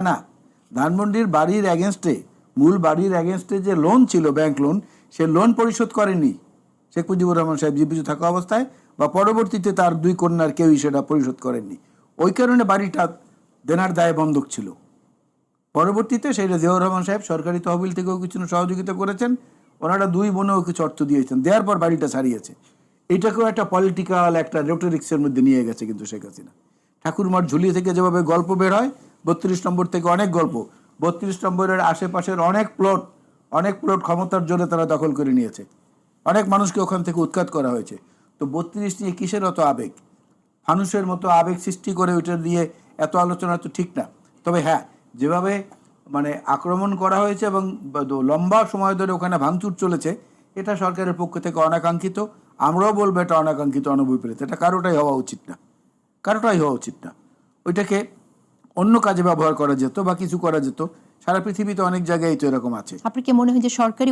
না। ধানমন্ডির বাড়ির অ্যাগেনস্টে মূল বাড়ির অ্যাগেনস্টে যে লোন ছিল ব্যাংক লোন সে লোন পরিশোধ করেনি। শেখ মুজিবুর রহমান সাহেব জীবিত থাকা অবস্থায় বা পরবর্তীতে তার দুই কন্যার কেউই সেটা পরিশোধ করেননি। ওই কারণে বাড়িটা দেনার দায় বন্ধক ছিল। পরবর্তীতে সেইটা জিয়াউর রহমান সাহেব সরকারি তহবিল থেকেও কিছু সহযোগিতা করেছেন। ওনারা দুই বোনেও কিছু অর্থ দিয়েছেন। দেওয়ার পর বাড়িটা ছাড়িয়েছে। এটাকেও একটা পলিটিক্যাল একটা রেটোরিক্সের মধ্যে নিয়ে গেছে কিন্তু শেখ হাসিনা। ঠাকুরমার ঝুলি থেকে যেভাবে গল্প বের হয় বত্রিশ নম্বর থেকে অনেক গল্প। বত্রিশ নম্বরের আশেপাশের অনেক প্লট অনেক প্লট ক্ষমতার জোরে তারা দখল করে নিয়েছে। অনেক মানুষকে ওখান থেকে উৎখাত করা হয়েছে। তো বত্রিশ নিয়ে কিসের অত আবেগ? মানুষের মতো আবেগ সৃষ্টি করে ওইটা দিয়ে এত আলোচনা তো ঠিক না। তবে হ্যাঁ যেভাবে মানে আক্রমণ করা হয়েছে এবং লম্বা সময় ধরে ওখানে ভাঙচুর চলেছে, এটা সরকারের পক্ষ থেকে অনাকাঙ্ক্ষিত। আমরাও বলব এটা অনাকাঙ্ক্ষিত অনভিপ্রেত এটা কারোটাই হওয়া উচিত না। কারোটাই হওয়া উচিত না। ওইটাকে অন্য কাজে ব্যবহার করা যেত বা কিছু করা যেত, সারা পৃথিবীতে অনেক জায়গায় তো এরকম আছে। আপনার কি মনে হয় যে সরকারি